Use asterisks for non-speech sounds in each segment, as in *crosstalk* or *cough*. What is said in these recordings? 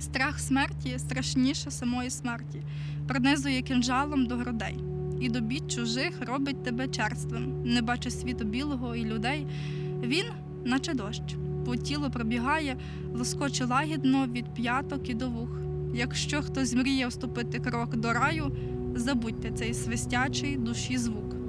Страх смерті страшніше самої смерті, пронизує кинжалом до грудей. І до бід чужих робить тебе черствим, не бачиш світу білого і людей. Він, наче дощ, по тілу пробігає, лоскоче лагідно від п'яток і до вух. Якщо хтось мріє вступити крок до раю, забудьте цей свистячий душі звук.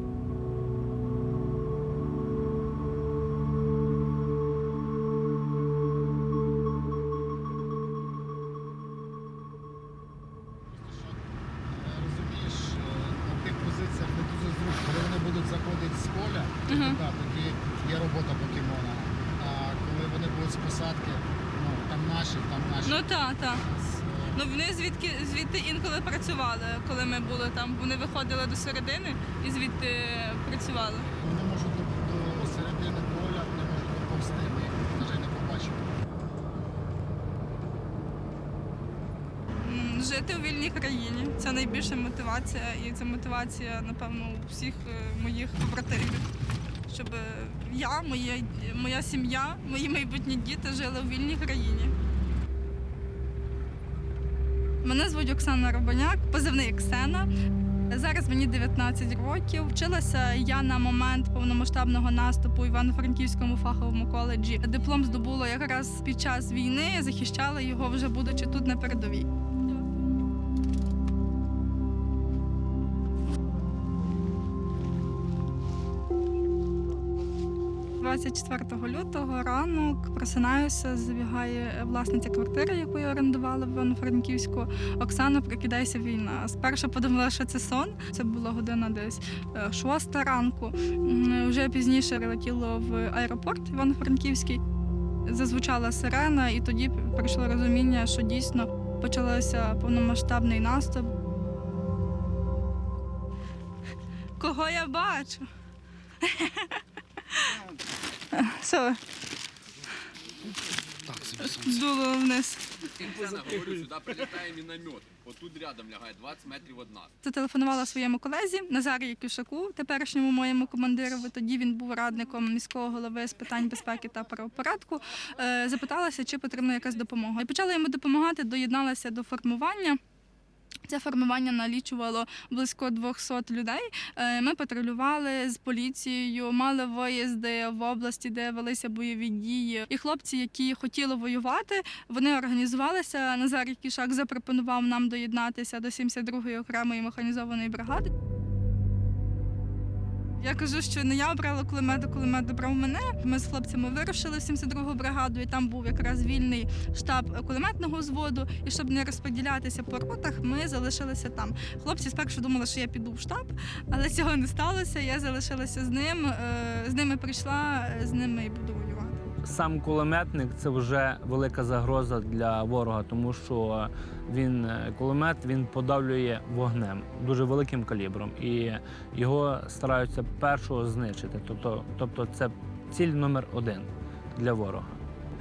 Так, так. Ну вони звідки звідти інколи працювали, коли ми були там. Вони виходили до середини і звідти працювали. Вони можуть до, до середини поля, не можуть доповзти, ми їх навіть не побачимо. Жити у вільній країні це найбільша мотивація, і це мотивація, напевно, у всіх е, моїх побратимів. Щоб я, моя, моя сім'я, мої майбутні діти жили у вільній країні. Мене звуть Оксана Робоняк, позивний Ксена. Зараз мені 19 років. Вчилася я на момент повномасштабного наступу Івано-Франківському фаховому коледжі. Диплом здобула якраз під час війни, захищала його вже будучи тут на передовій. 24 лютого ранок просинаюся, забігає власниця квартири, яку я орендувала в Івано-Франківську. Оксана, прокидайся війна. Спершу подумала, що це сон. Це була година десь е, шоста ранку. Вже пізніше прилетіло в аеропорт Івано-Франківський. Зазвучала сирена, і тоді прийшло розуміння, що дійсно почався повномасштабний наступ. Кого я бачу? *laughs* Ви? Так, собі Дуло вниз. Оксана, говорю, сюди прилітає міномет. Отут рядом лягає 20 метрів від нас. Зателефонувала своєму колезі Назарію Кюшаку, теперішньому моєму командирові. Тоді він був радником міського голови з питань безпеки та правопорядку. Е, Запиталася, чи потрібна якась допомога. І почала йому допомагати, доєдналася до формування. Це формування налічувало близько 200 людей. Е, Ми патрулювали з поліцією, мали виїзди в області, де велися бойові дії. І хлопці, які хотіли воювати, вони організувалися. Назар Кішак запропонував нам доєднатися до 72-ї окремої механізованої бригади. Я кажу, що не я обрала кулемет, а кулемет обрав мене. Ми з хлопцями вирушили в 72-го бригаду, і там був якраз вільний штаб кулеметного взводу. І щоб не розподілятися по ротах, ми залишилися там. Хлопці спершу думали, що я піду в штаб, але цього не сталося. Я залишилася з ним. е, З ними прийшла, е, з ними і буду. Сам кулеметник це вже велика загроза для ворога, тому що він е, кулемет він подавлює вогнем дуже великим калібром, і його стараються першого знищити. Тобто, тобто це ціль номер один для ворога.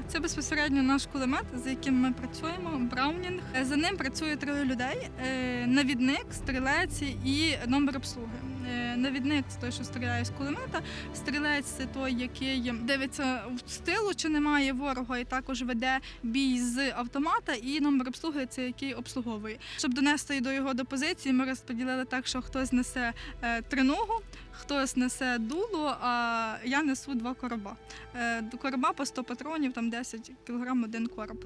Це безпосередньо наш кулемет, за яким ми працюємо. Браунінг. Е, За ним працює троє людей: Е, навідник, стрілець і номер обслуги. Е, Навідник це той, що стріляє з кулемета. Стрілець це той, який дивиться в стилу, чи немає ворога, і також веде бій з автомата. І номер обслуги це який обслуговує. Щоб донести до його до позиції, ми розподілили так, що хтось несе е, триногу, хтось несе дуло, а я несу два короба. Е, До короба по 100 патронів, там 10 кг один короб.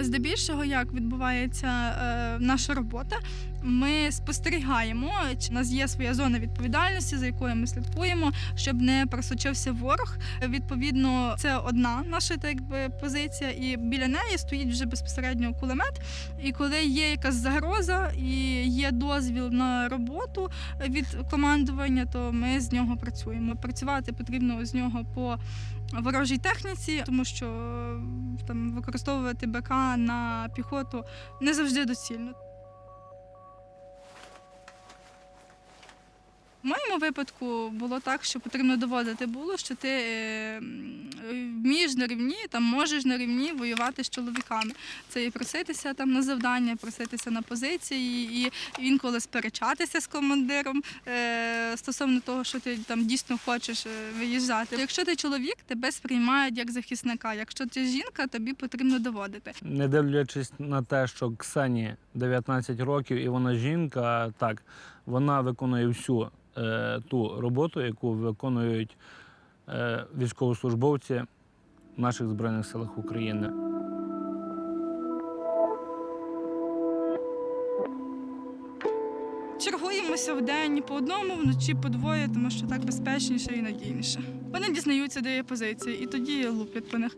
Здебільшого, як відбувається е, наша робота, ми спостерігаємо, чи в нас є своя зона відповідальності, за якою ми слідкуємо, щоб не просочився ворог. Відповідно, це одна наша так якби позиція, і біля неї стоїть вже безпосередньо кулемет. І коли є якась загроза і є дозвіл на роботу від командування, то ми з нього працюємо. Працювати потрібно з нього по ворожій техніці, тому що е, там використовувати БК на піхоту не завжди доцільно. В моєму випадку було так, що потрібно доводити було, що ти е, вмієш на рівні, там можеш на рівні воювати з чоловіками. Це і проситися там на завдання, проситися на позиції, і інколи сперечатися з командиром е, стосовно того, що ти там дійсно хочеш е, виїжджати. Якщо ти чоловік, тебе сприймають як захисника. Якщо ти жінка, тобі потрібно доводити. Не дивлячись на те, що Ксені 19 років і вона жінка, так вона виконує всю е, ту роботу, яку виконують е, військовослужбовці в наших збройних силах України. Чергуємося в день по одному, вночі по двоє, тому що так безпечніше і надійніше. Вони дізнаються, де є позиції, і тоді луплять по них.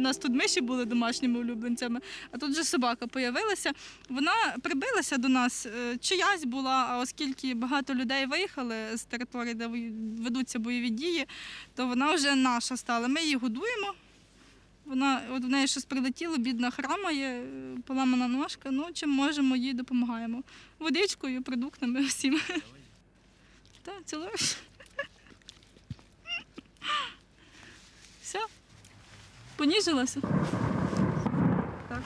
У нас тут миші були домашніми улюбленцями, а тут вже собака появилася. Вона прибилася до нас, е, чиясь була, а оскільки багато людей виїхали з території, де ведуться бойові дії, то вона вже наша стала. Ми її годуємо. Вона от в неї щось прилетіло, бідна храмає, е, поламана ножка. Ну, чим можемо, їй допомагаємо. Водичкою, продуктами *laughs* всім. Так, цілуєш. Все. Поніжилася? Так.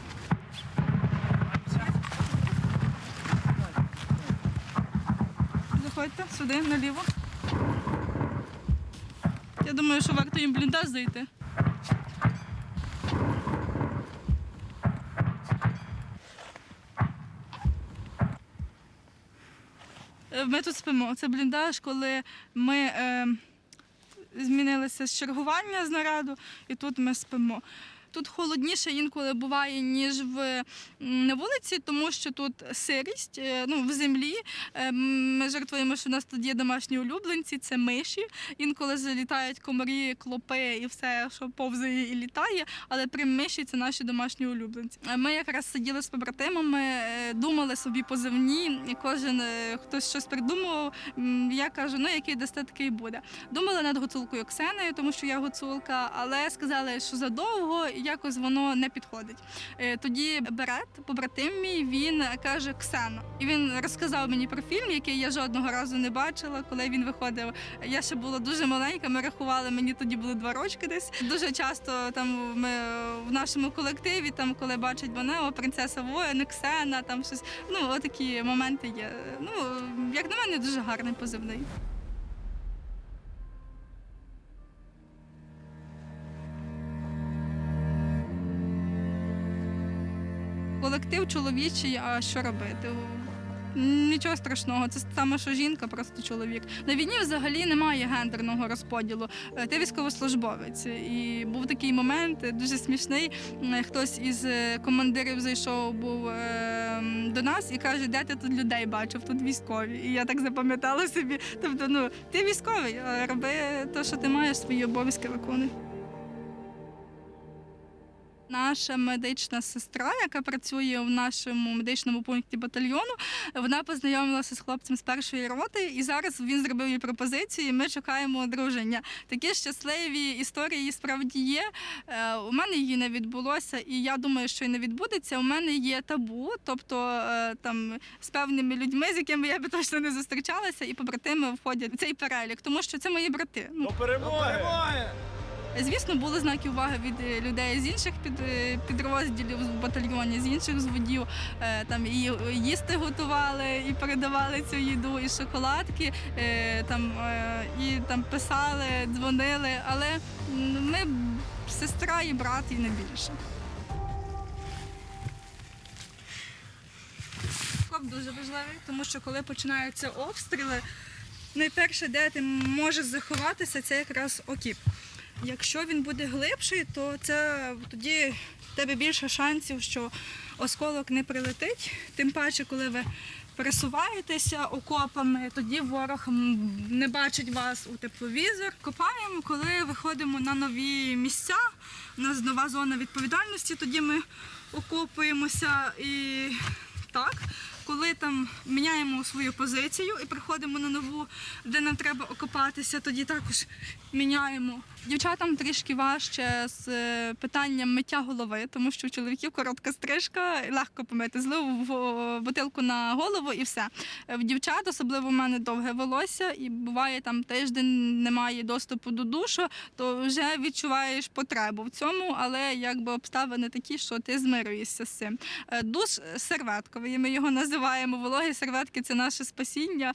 Заходьте сюди, наліво. Я думаю, що варто їм бліндаж зайти. Е, Ми тут спимо. Це бліндаж, коли ми е, змінилися чергування з нараду, і тут ми спимо. Тут холодніше інколи буває, ніж в на вулиці, тому що тут сирість е, ну, в землі. Е, Ми жартуємо, що у нас тут є домашні улюбленці, це миші. Інколи залітають комарі, клопи і все, що повзає і літає. Але при миші це наші домашні улюбленці. Е, Ми якраз сиділи з побратимами, думали собі позивні, і кожен хтось щось придумував. Я кажу, ну який дасте, такий буде. Думали над гуцулкою Оксеною, тому що я гуцулка, але сказали, що задовго якось воно не підходить. Е, Тоді Берет, побратим мій, він каже Ксена. І він розказав мені про фільм, який я жодного разу не бачила, коли він виходив. Я ще була дуже маленька, ми рахували, мені тоді були два рочки десь. Дуже часто там ми в нашому колективі, там, коли бачать мене, о, принцеса воїн, Ксена, там щось. Ну, отакі моменти є. Ну, як на мене, дуже гарний позивний. Колектив чоловічий, а що робити? Нічого страшного, це саме, що жінка, просто чоловік. На війні взагалі немає гендерного розподілу. Е, Ти військовослужбовець. І був такий момент е, дуже смішний. Е, Хтось із командирів зайшов був до нас і каже, де ти тут людей бачив, тут військові. І я так запам'ятала собі. Тобто, ну ти військовий, роби те, що ти маєш, свої обов'язки виконуй. Наша медична сестра, яка працює в нашому медичному пункті батальйону, вона познайомилася з хлопцем з першої роти, і зараз він зробив їй пропозицію. і Ми чекаємо одруження. Такі щасливі історії справді є. Е, У мене її не відбулося, і я думаю, що й не відбудеться. У мене є табу, тобто е, там з певними людьми, з якими я би точно не зустрічалася, і побратими входять в цей перелік, тому що це мої брати. Ну, перемоги! Звісно, були знаки уваги від е, людей з інших під, е, підрозділів в батальйоні, з інших зводів. Е, Там і їсти готували, і передавали цю їду, і шоколадки, там, і там писали, дзвонили. Але ми сестра і брат, і не більше. Коп дуже важливий, тому що коли починаються обстріли, найперше, де ти можеш заховатися, це якраз окіп. Якщо він буде глибший, то це тоді в тебе більше шансів, що осколок не прилетить. Тим паче, коли ви пересуваєтеся окопами, тоді ворог не бачить вас у тепловізор. Копаємо, коли виходимо на нові місця. У нас нова зона відповідальності, тоді ми окопуємося і так. коли там міняємо свою позицію і приходимо на нову, де нам треба окопатися, тоді також міняємо. Дівчатам трішки важче з е, питанням миття голови, тому що у чоловіків коротка стрижка, легко помити злив бутилку на голову і все. Е, В дівчат, особливо в мене довге волосся, і буває там тиждень немає доступу до душу, то вже відчуваєш потребу в цьому, але якби обставини такі, що ти змирюєшся з цим. Е, Душ серветковий, ми його називаємо. Вологі серветки це наше спасіння.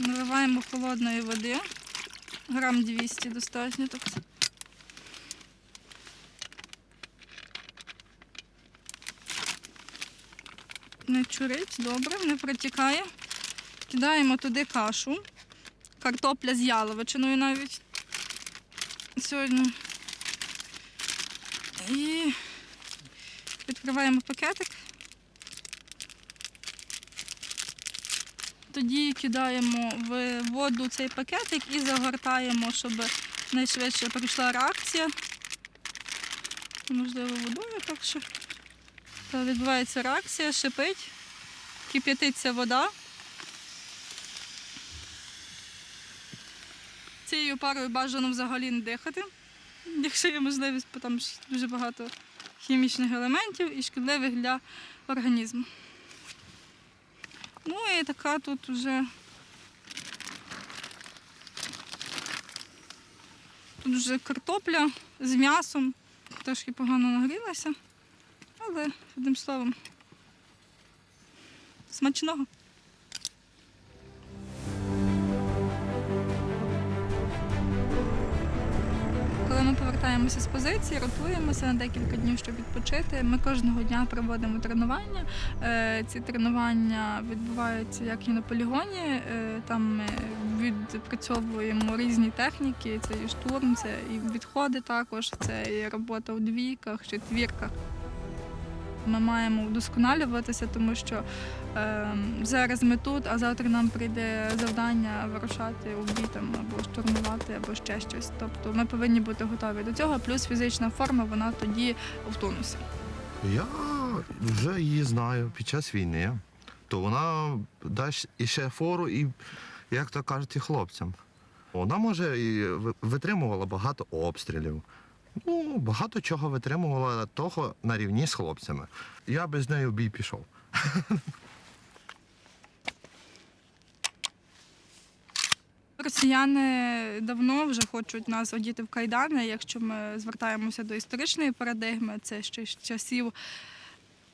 Наливаємо холодної води. Грам 200 достатньо. Тобто. Не чурить, добре, не протікає. Кидаємо туди кашу. Картопля з яловичиною навіть. Сьогодні. І відкриваємо пакетик. Тоді кидаємо в воду цей пакетик і загортаємо, щоб найшвидше пройшла реакція. Можливо, водою так що. Відбувається реакція, шипить, кип'ятиться вода. Цією парою бажано взагалі не дихати, якщо є можливість, бо там дуже багато хімічних елементів і шкідливих для організму. Ну і така тут вже. Тут вже картопля з м'ясом, трошки погано нагрілася, але одним словом. Смачного. Повертаємося з позиції, ротуємося на декілька днів, щоб відпочити. Ми кожного дня проводимо тренування. Е, Ці тренування відбуваються як і на полігоні. Е, Там ми відпрацьовуємо різні техніки. Це і штурм, це і відходи також, це і робота у двійках, четвірках. Ми маємо вдосконалюватися, тому що е, зараз ми тут, а завтра нам прийде завдання вирушати там, або штурмувати, або ще щось. Тобто ми повинні бути готові до цього. Плюс фізична форма, вона тоді в тонусі. Я вже її знаю під час війни, то вона дасть іще фору і, як то кажуть, і хлопцям. Вона може і витримувала багато обстрілів. Ну, багато чого витримувала того на рівні з хлопцями. Я без неї в бій пішов. Росіяни давно вже хочуть нас одіти в кайдани. Якщо ми звертаємося до історичної парадигми, це ще з часів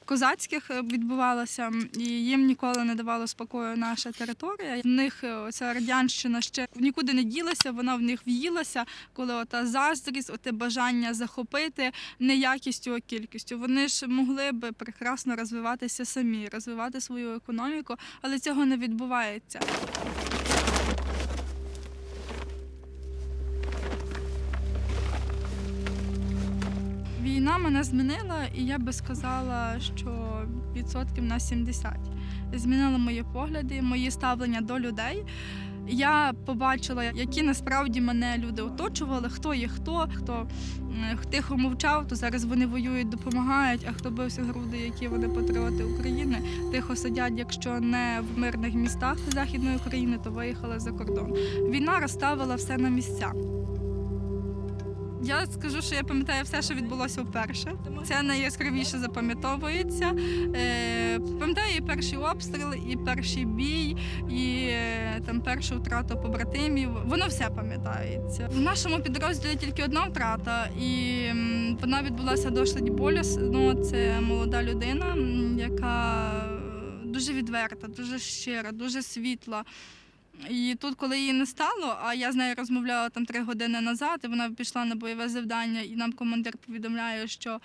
козацьких е, відбувалося, і їм ніколи не давала спокою наша територія. В них е, оця радянщина ще нікуди не ділася, вона в них в'їлася, коли ота заздрість, оте бажання захопити не якістю, а кількістю. Вони ж могли би прекрасно розвиватися самі, розвивати свою економіку, але цього не відбувається. Війна мене змінила, і я би сказала, що відсотків на 70. Змінила мої погляди, мої ставлення до людей. Я побачила, які насправді мене люди оточували, хто є хто, хто тихо мовчав, то зараз вони воюють, допомагають. А хто бився груди, які вони патріоти України, тихо сидять, якщо не в мирних містах Західної України, то виїхали за кордон. Війна розставила все на місця. Я скажу, що я пам'ятаю все, що відбулося вперше. Це найяскравіше запам'ятовується. Е, пам'ятаю і перший обстріл, і перший бій, і е, там першу втрату побратимів. Воно все пам'ятається. В нашому підрозділі тільки одна втрата, і вона відбулася досить болісно. Це молода людина, яка дуже відверта, дуже щира, дуже світла. І тут, коли її не стало, а я з нею розмовляла там три години назад, і вона пішла на бойове завдання, і нам командир повідомляє, що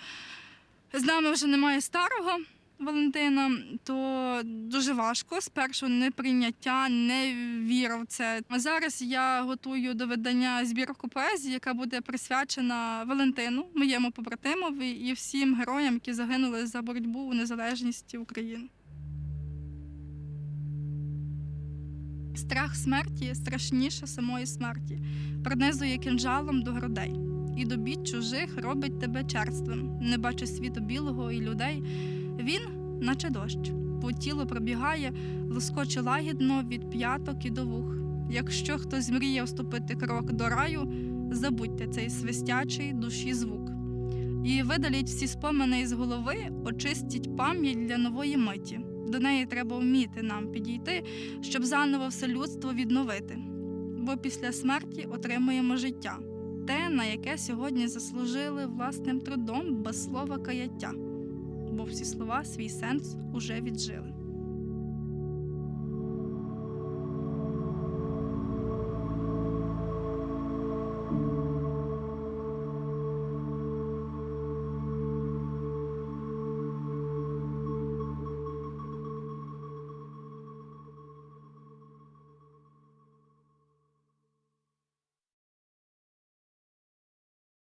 з нами вже немає старого Валентина, то дуже важко. Спершу не прийняття, не віра в це. А зараз я готую до видання збірку поезії, яка буде присвячена Валентину, моєму побратимові і всім героям, які загинули за боротьбу у незалежності України. Страх смерті страшніше самої смерті, пронизує кинжалом до грудей, і до бід чужих робить тебе черствим, не бачиш світу білого і людей. Він, наче дощ, по тілу пробігає, лоскоче лагідно від п'яток і до вух. Якщо хтось мріє вступити крок до раю, забудьте цей свистячий душі звук. І видаліть всі спомини із голови, очистіть пам'ять для нової миті. До неї треба вміти нам підійти, щоб заново все людство відновити. Бо після смерті отримуємо життя, те, на яке сьогодні заслужили власним трудом без слова каяття, бо всі слова свій сенс уже віджили.